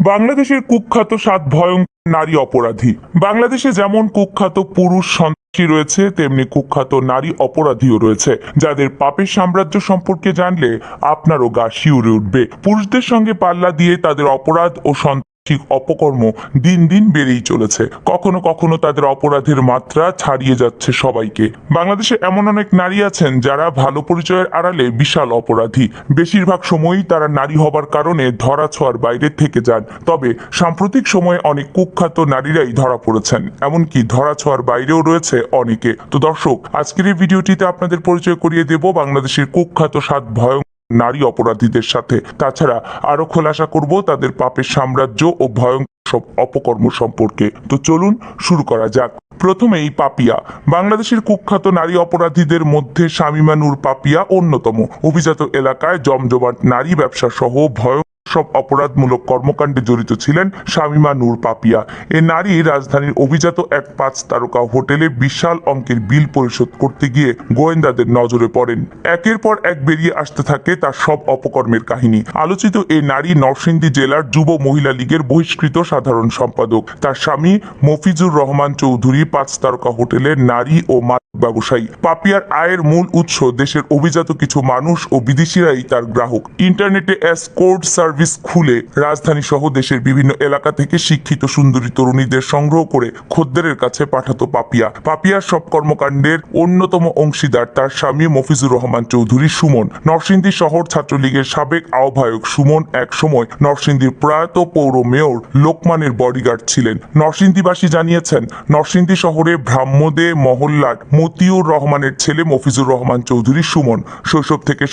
বাংলাদেশের কুখ্যাত সাত ভয়ঙ্কর নারী অপরাধী। বাংলাদেশে যেমন কুখ্যাত পুরুষ সন্ত্রাসী রয়েছে, তেমনি কুখ্যাত নারী অপরাধীও রয়েছে। যাদের পাপের সাম্রাজ্য সম্পর্কে জানলে আপনারও গা শিউরে উঠবে। পুরুষদের সঙ্গে পাল্লা দিয়ে তাদের অপরাধ ও সন্ত্রাসিক অপকর্ম দিন দিন বেড়েই চলেছে। কখনো কখনো তাদের অপরাধের মাত্রা ছাড়িয়ে যাচ্ছে সবাইকে। বাংলাদেশে এমন অনেক নারী আছেন যারা ভালো পরিচয়ের আড়ালে বিশাল অপরাধী। বেশিরভাগ সময়ই তারা নারী হবার কারণে ধরা ছোঁয়ার বাইরে থেকে যান। তবে সাম্প্রতিক সময়ে অনেক কুখ্যাত নারীরাই ধরা পড়েছেন। এমনকি ধরা ছোঁয়ার বাইরেও রয়েছে অনেকে। তো দর্শক, আজকের এই ভিডিওটিতে আপনাদের পরিচয় করিয়ে দেব বাংলাদেশের কুখ্যাত সাত ভয়ঙ্কর নারী অপরাধীদের সাথে। তাছাড়া আরও খোলাসা করব তাদের পাপের সাম্রাজ্য ও ভয়ঙ্কর সব অপকর্ম সম্পর্কে। তো চলুন শুরু করা যাক। প্রথমেই পাপিয়া। বাংলাদেশের কুখ্যাত নারী অপরাধীদের মধ্যে শামিমা পাপিয়া অন্যতম। অভিজাত এলাকায় জমজমাট নারী ব্যবসা সহ ভয় সব অপরাধমূলক কর্মকাণ্ডে জড়িত ছিলেন শামিমা নূর পাপিয়া। এ নারী রাজধানীর অভিজাত এক পাঁচ তারকা হোটেলে বিশাল অঙ্কের বিল পরিশোধ করতে গিয়ে গোয়েন্দাদের নজরে পড়েন। একের পর এক বেরিয়ে আসতে থাকে তার সব অপকর্মের কাহিনী। আলোচিত এ নারী নরসিংদী জেলার যুব মহিলা লীগের বহিষ্কৃত সাধারণ সম্পাদক। তার স্বামী মফিজুর রহমান চৌধুরী পাঁচ তারকা হোটেলের নারী ও ব্যবসায়ী। পাপিয়ার আয়ের মূল উৎস দেশের অভিজাত কিছু মানুষ ও বিদেশিরাই তার গ্রাহক। ইন্টারনেটে এসকোর্ট সার্ভিস খুলে রাজধানী সহ দেশের বিভিন্ন এলাকা থেকে শিক্ষিত সুন্দরী তরুণীদের সংগ্রহ করে খদ্দেরের কাছে পাঠাতো পাপিয়া। পাপিয়ার সব কর্মকাণ্ডের অন্যতম অংশীদার তার স্বামী মফিজুর রহমান চৌধুরী সুমন। নরসিংদী শহর ছাত্রলীগের সাবেক আহ্বায়ক সুমন এক সময় নরসিংদীর প্রয়াত পৌর মেয়র লোকমানের বডিগার্ড ছিলেন। নরসিংদীবাসী জানিয়েছেন, নরসিংদী শহরে ব্রাহ্মদে মহল্লার মতিউর রহমানের ছেলে মফিজুর রহমান চৌধুরী সুমন শৈশব থেকে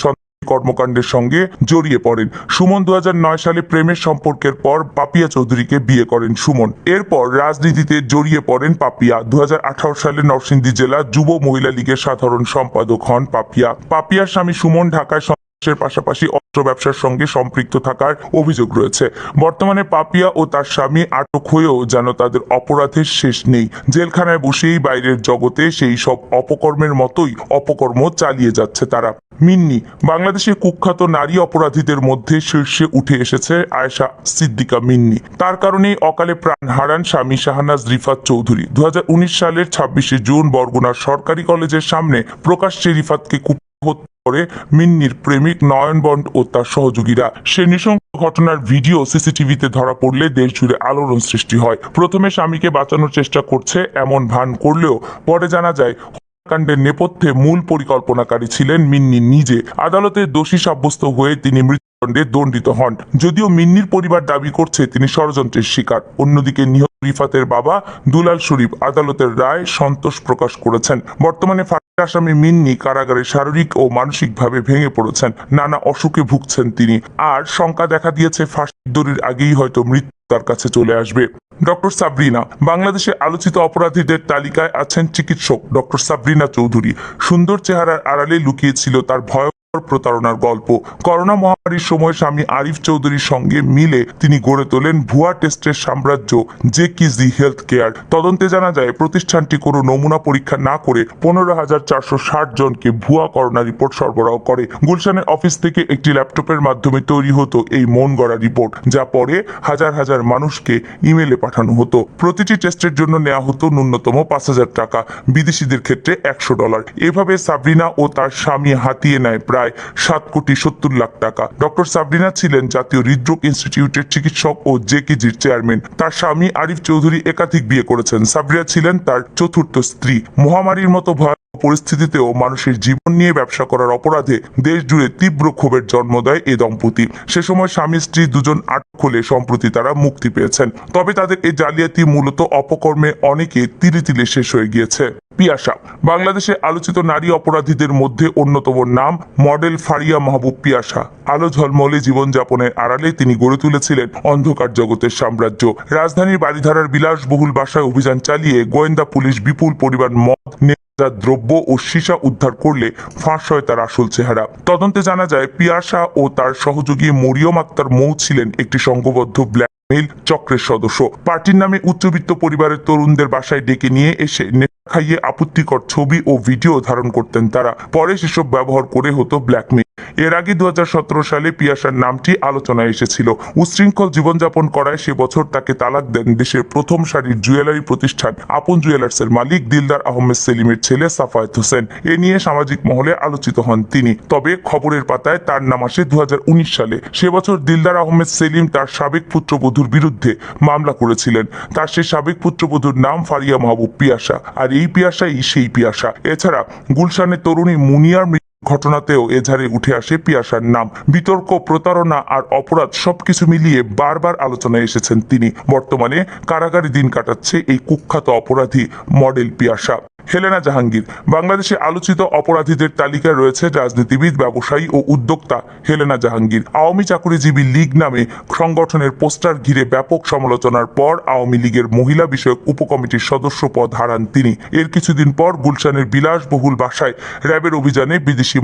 কর্মকাণ্ডের সঙ্গে জড়িয়ে পড়েন। সুমন দু হাজার নয় সালে প্রেমের সম্পর্কের পর পাপিয়া চৌধুরীকে বিয়ে করেন সুমন। এরপর রাজনীতিতে জড়িয়ে পড়েন পাপিয়া। দু হাজার আঠারো সালে নরসিংদী জেলা যুব মহিলা লীগের সাধারণ সম্পাদক হন পাপিয়া। পাপিয়ার স্বামী সুমন ঢাকায় সন্ত্রাসের পাশাপাশি অস্ত্র ব্যবসার সঙ্গে সম্পৃক্ত থাকার অভিযোগ রয়েছে। বর্তমানে পাপিয়া ও তার স্বামী আটক হয়েও যেন তাদের অপরাধের শেষ নেই। জেলখানায় বসেই বাইরের জগতে সেই সব অপকর্মের মতোই অপকর্ম চালিয়ে যাচ্ছে তারা। মিন্নি বাংলাদেশের কুখ্যাত নারী অপরাধীদের মধ্যে শীর্ষে উঠে এসেছে আয়েশা সিদ্দিকা মিন্নি। তার কারণেই অকালে প্রাণ হারান স্বামী শাহনাজ রিফাত চৌধুরী। দু হাজার উনিশ সালের ছাব্বিশে জুন বরগুনার সরকারি কলেজের সামনে প্রকাশ্যে রিফাতকে হত্যা করে মিন্নির প্রেমিক নয়ন বন্ড ও তার সহযোগীরা। সে নৃশংস ঘটনার ভিডিও সিসিটিভিতে ধরা পড়লে দেশ জুড়ে আলোড়ন সৃষ্টি হয়। প্রথমে স্বামীকে বাঁচানোর চেষ্টা করছে, এমন ভান করলেও পরে জানা যায়, হত্যাকাণ্ডের নেপথ্যে মূল পরিকল্পনাকারী ছিলেন মিন্নি নিজে। আদালতে দোষী সাব্যস্ত হয়ে তিনি মৃত্যুদণ্ডে দণ্ডিত হন। যদিও মিন্নির পরিবার দাবি করছে তিনি ষড়যন্ত্রের শিকার। অন্যদিকে নিহত রিফাতের বাবা দুলাল শরীফ আদালতের রায় সন্তোষ প্রকাশ করেছেন। বর্তমানে ফাঁসির আসামি মিন্নি কারাগারে শারীরিক ও মানসিকভাবে ভেঙে পড়েছেন। নানা অসুখে ভুগছেন তিনি। আর শঙ্কা দেখা দিয়েছে, ফাঁসির দড়ির আগেই হয়তো মৃত্যু তার কাছে চলে আসবে। ডক্টর সাবরিনা, বাংলাদেশে আলোচিত অপরাধীদের তালিকায় আছেন চিকিৎসক ডক্টর সাবরিনা চৌধুরী। সুন্দর চেহারার আড়ালে লুকিয়েছিল তার ভয়ঙ্কর প্রতারণার গল্প। করোনা মহামারীর সময় স্বামী আরিফ চৌধুরীর সঙ্গে মিলে তিনি গড়ে তোলেন ভুয়া টেস্টের সাম্রাজ্য জে কিজি হেলথ কেয়ার তদন্তে জানা যায়, প্রতিষ্ঠানটি কোনো নমুনা পরীক্ষা না করে পনেরো হাজার চারশো ষাট জনকে ভুয়া করোনা রিপোর্ট সরবরাহ করে। গুলশানের অফিস থেকে একটি ল্যাপটপের মাধ্যমে তৈরি হতো এই মন গড়া রিপোর্ট, যা পরে হাজার হাজার মানুষকে ইমেলে পাঠানো হতো। প্রতিটি টেস্টের জন্য নেওয়া হতো ন্যূনতম পাঁচ হাজার টাকা, বিদেশিদের ক্ষেত্রে একশো ডলার। এভাবে সাবরিনা ও তার স্বামী হাতিয়ে নেয় প্রায় সাত কোটি সত্তর লাখ টাকা। ডক্টর সাবরিনা ছিলেন জাতীয় হৃদরোগ ইনস্টিটিউটের চিকিৎসক ও জেকিজির চেয়ারম্যান। তার স্বামী আরিফ চৌধুরী একাধিক বিয়ে করেছেন। সাবরিনা ছিলেন তার চতুর্থ স্ত্রী। মহামারীর মতো ভয় পরিস্থিতিতেও মানুষের জীবন নিয়ে ব্যবসা করার অপরাধে দেশ জুড়ে তীব্র ক্ষোভের জন্ম দেয় এ দম্পতি। সে সময় স্বামী, স্ত্রী দুজন আটক হলে সম্প্রতি তারা মুক্তি পেয়েছেন। তবে তাদের এই জালিয়াতি মূলত অপকর্মে অনেকে তিলে তিলে শেষ হয়ে গিয়েছে। পিয়াসা, বাংলাদেশে আলোচিত নারী অপরাধীদের মধ্যে অন্যতম নাম মডেল ফারিয়া মাহবুব পিয়াসা। আলো ঝলমলে জীবনযাপনের আড়ালে তিনি গড়ে তুলেছিলেন অন্ধকার জগতের সাম্রাজ্য। রাজধানীর বাড়িধারার বিলাসবহুল বাসায় অভিযান চালিয়ে গোয়েন্দা পুলিশ বিপুল পরিমাণ মদ নেশাজাত দ্রব্য ও সীসা উদ্ধার করলে ফাঁস হয় তার আসল চেহারা। তদন্তে জানা যায় পিয়াসা ও তার সহযোগী মরিয়ম আক্তার মৌ ছিলেন একটি সংঘবদ্ধ ব্ল্যাকমেইল চক্রের সদস্য। পার্টির নামে উচ্চবিত্ত পরিবারের তরুণদের বাসায় ডেকে নিয়ে এসে খাইয়ে আপত্তিকর ছবি ও ভিডিও ধারণ করতেন তারা। পরে সেসব ব্যবহার করে হতো ব্ল্যাকমেইল এর আগে দুই হাজার সতেরো সালে পিয়াসার নামটি আলোচনায় এসেছিল। উশৃঙ্খল জীবনযাপন করায় সে বছর তাকে তালাক দেন দেশের প্রথম সারির জুয়েলারি প্রতিষ্ঠান আপন জুয়েলার্সের মালিক দিলদার আহমেদ সেলিমের ছেলে সাফায়েত হোসেন। এ নিয়ে সামাজিক মহলে আলোচিত হন তিনি। তবে খবরের পাতায় তার নাম আসে দুই হাজার উনিশ সালে। সে বছর দিলদার আহমেদ সেলিম তার সাবেক পুত্রবধূর বিরুদ্ধে মামলা করেছিলেন। তার সেই সাবেক পুত্রবধূর নাম ফারিয়া মাহবুব পিয়াসা। আর এই পিয়াসাই সেই পিয়াসা। এছাড়া গুলশানের তরুণী মুনিয়ার ঘটনাতেও এঝারে উঠে আসে পিয়াসার নাম। বিতর্ক, প্রতারণা আর অপরাধ সবকিছু মিলিয়ে বারবার আলোচনায় এসেছেন তিনি। বর্তমানে কারাগারে দিন কাটাচ্ছে এই কুখ্যাত অপরাধী মডেল পিয়াসা। হেলেনা জাহাঙ্গীর, বাংলাদেশে আলোচিত অপরাধীদের তালিকায় রয়েছে রাজনীতিবিদ, ব্যবসায়ী ও উদ্যোক্তা হেলেনা জাহাঙ্গীর। আওয়ামী চাকরিজীবী লীগ নামে সংগঠনের পোস্টার ঘিরে ব্যাপক সমালোচনার পর আওয়ামী লীগের মহিলা বিষয়ক উপকমিটির সদস্য পদ হারান তিনি। এর কিছুদিন পর গুলশানের বিলাসবহুল বাসায় র্যাবের অভিযানে বিদেশি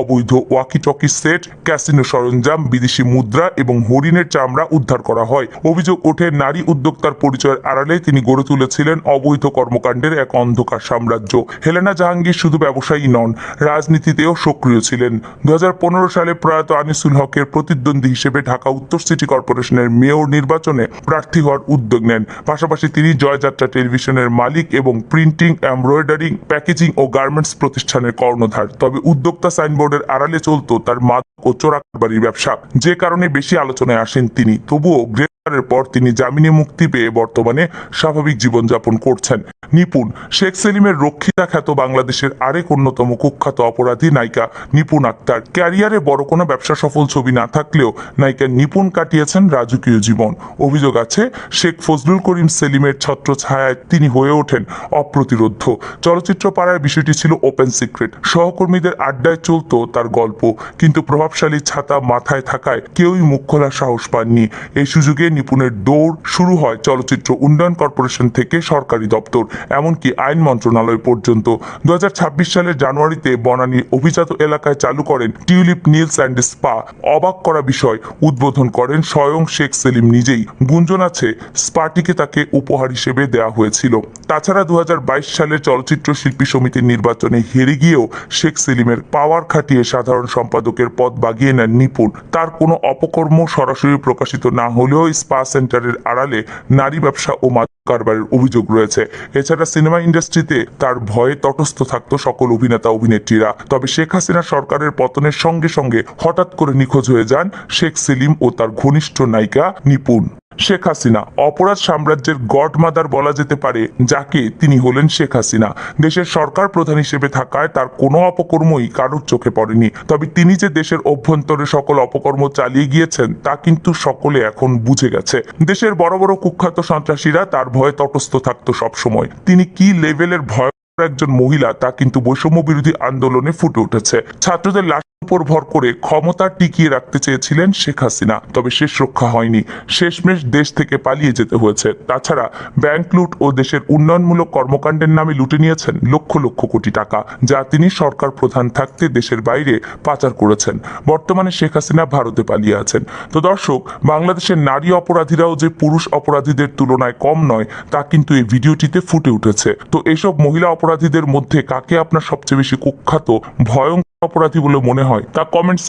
অবৈধ ওয়াকি টকি সেট ক্যাসিনো সরঞ্জাম, বিদেশি মুদ্রা এবং হরিণের চামড়া উদ্ধার করা হয়। অভিযোগ ওঠে, নারী উদ্যোক্তার পরিচয়ের আড়ালে তিনি গড়ে তুলেছিলেন অবৈধ কর্মকাণ্ডের এক অন্ধকার সাম্রাজ্য। হেলেনা জাহাঙ্গীর শুধু ব্যবসায়ী নন, রাজনীতিতেও সক্রিয় ছিলেন। দুহাজার পনেরো সালে প্রয়াত আনিসুল হকের প্রতিদ্বন্দ্বী হিসেবে ঢাকা উত্তর সিটি কর্পোরেশনের মেয়র নির্বাচনে প্রার্থী হওয়ার উদ্যোগ নেন। পাশাপাশি তিনি জয়যাত্রা টেলিভিশনের মালিক এবং প্রিন্টিং, এমব্রয়ডারিং, প্যাকেজিং ও গার্মেন্টস প্রতিষ্ঠানের কর্ণধার। তবে উদ্যোক্তা সাইনবোর্ডের আড়ালে চলতো তার মাদক ও চোরাকারবারির ব্যবসা। যে কারণে বেশি আলোচনায় আসেন তিনি। তবুও পর তিনি জামিনে মুক্তি পেয়ে বর্তমানে স্বাভাবিক জীবনযাপন করছেন। নিপুণ, শেখ সেলিমের রক্ষিতা খ্যাত বাংলাদেশের আরেক অন্যতম কুখ্যাত অপরাধী নায়িকা নিপুণ আক্তার। ক্যারিয়ারে বড় কোনো ব্যবসা সফল ছবি না থাকলেও নায়িকা নিপুণ কাটিয়েছেন রাজকীয় জীবন। অভিযোগ আছে, শেখ ফজলুল করিম সেলিমের ছত্র ছায়ায় তিনি হয়ে ওঠেন অপ্রতিরোধ চলচ্চিত্র পাড়ার বিষয়টি ছিল ওপেন সিক্রেট সহকর্মীদের আড্ডায় চলতো তার গল্প, কিন্তু প্রভাবশালী ছাতা মাথায় থাকায় কেউই মুখ খোলার সাহস পাননি। এই সুযোগে নিপুণের দৌড় শুরু হয় চলচ্চিত্র উন্নয়ন কর্পোরেশন থেকে সরকারি দপ্তর, এমনকি আইন মন্ত্রণালয় পর্যন্ত। দু সালের জানুয়ারিতে বনানী অভিজাত এলাকায় চালু করেন টিউলিপ নীলস অ্যান্ড স্পা। অবাক করা বিষয়, উদ্বোধন করেন স্বয়ং শেখ সেলিম নিজেই। গুঞ্জন আছে, স্পাটিকে তাকে উপহার হিসেবে দেওয়া হয়েছিল। তাছাড়া দু হাজার বাইশ সালের চলচ্চিত্র শিল্পী সমিতির নির্বাচনে হেরে গিয়েও শেখ সেলিমের পাওয়ার খাটিয়ে সাধারণ সম্পাদকের পদ বাগিয়ে নেন নিপুণ। তার কোনো অপকর্ম সরাসরি প্রকাশিত না হলেও স্পা সেন্টারের আড়ালে নারী ব্যবসা ও মাদক কারবারের অভিযোগ রয়েছে। এছাড়া সিনেমা ইন্ডাস্ট্রিতে তার ভয়ে তটস্থ থাকত সকল অভিনেতা, অভিনেত্রীরা। তবে শেখ হাসিনা সরকারের পতনের সঙ্গে সঙ্গে হঠাৎ করে নিখোঁজ হয়ে যান শেখ সেলিম ও তার ঘনিষ্ঠ নায়িকা নিপুণ। শেখ হাসিনা। অপরাধ সাম্রাজ্যের গডমাদার বলা যেতে পারে, যাকে তিনি হলেন শেখ হাসিনা। দেশের সরকার প্রধান হিসেবে থাকায় তার কোনো অপকর্মই কারোর চোখে পড়েনি। তবে তিনি যে দেশের অভ্যন্তরে সকল অপকর্ম চালিয়ে গিয়েছেন, তা কিন্তু সকলে এখন বুঝে গেছে। দেশের বড় বড় কুখ্যাত সন্ত্রাসীরা তার ভয়ে তটস্থ থাকতো সবসময়। তিনি কি লেভেলের ভয় একজন মহিলা, তা কিন্তু বৈষম্য বিরোধী আন্দোলনে ফুটে উঠেছে। ছাত্রদের লাশ উপর ভর করে ক্ষমতা টিকিয়ে রাখতে চেয়েছিলেন শেখ হাসিনা। তবে শেষ রক্ষা হয়নি। শেষমেশ দেশ থেকে পালিয়ে যেতে হয়েছে। তাছাড়া ব্যাংক লুট ও দেশের উন্নয়নমূলক কর্মকাণ্ডের নামে লুটে নিয়েছেন লক্ষ লক্ষ কোটি টাকা, যা তিনি সরকার প্রধান থাকতে দেশের বাইরে পাচার করেছেন। বর্তমানে শেখ হাসিনা ভারতে পালিয়ে আছেন। তো দর্শক, বাংলাদেশের নারী অপরাধীরাও যে পুরুষ অপরাধীদের তুলনায় কম নয়, তা কিন্তু এই ভিডিওটিতে ফুটে উঠেছে। তো এসব মহিলা অপরাধীদের মধ্যে কাকে আপনার সবচেয়ে বেশি কুখ্যাত, ভয়ঙ্কর অপরাধী বলে মনে হয় তা কমেন্টস